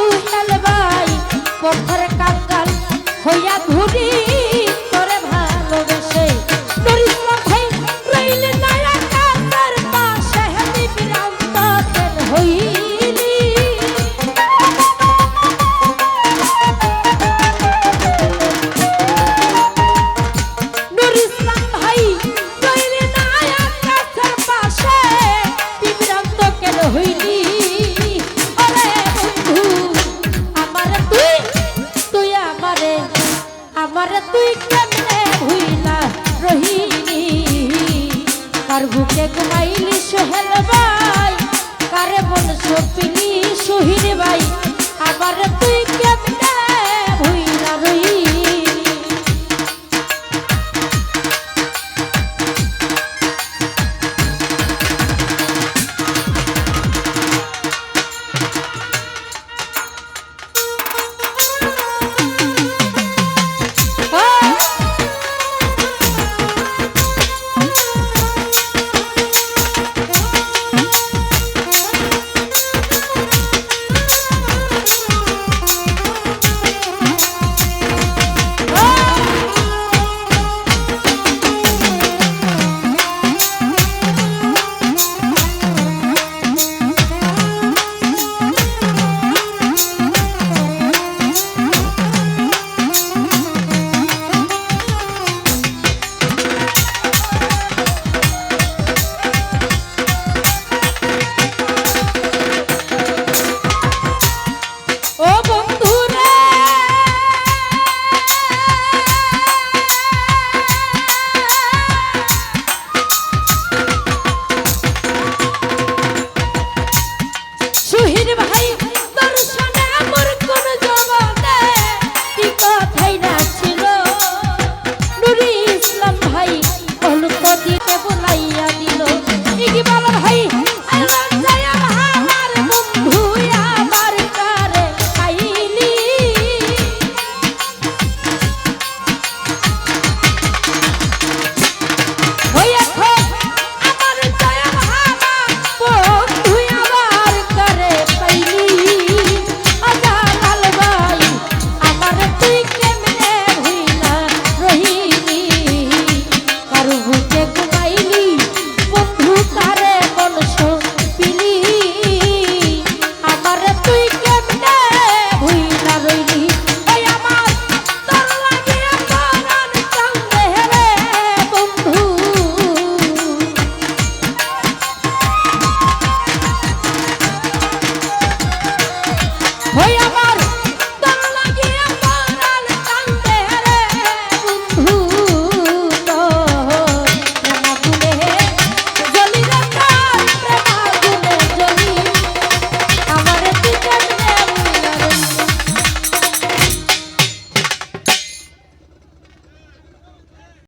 ভাই বাই পথর কাকাল হইয়া ধুরি হাতে ঘাইলি সোহেল ভাই কারে মন সপিনি সহির ভাই আবার তুই কেমন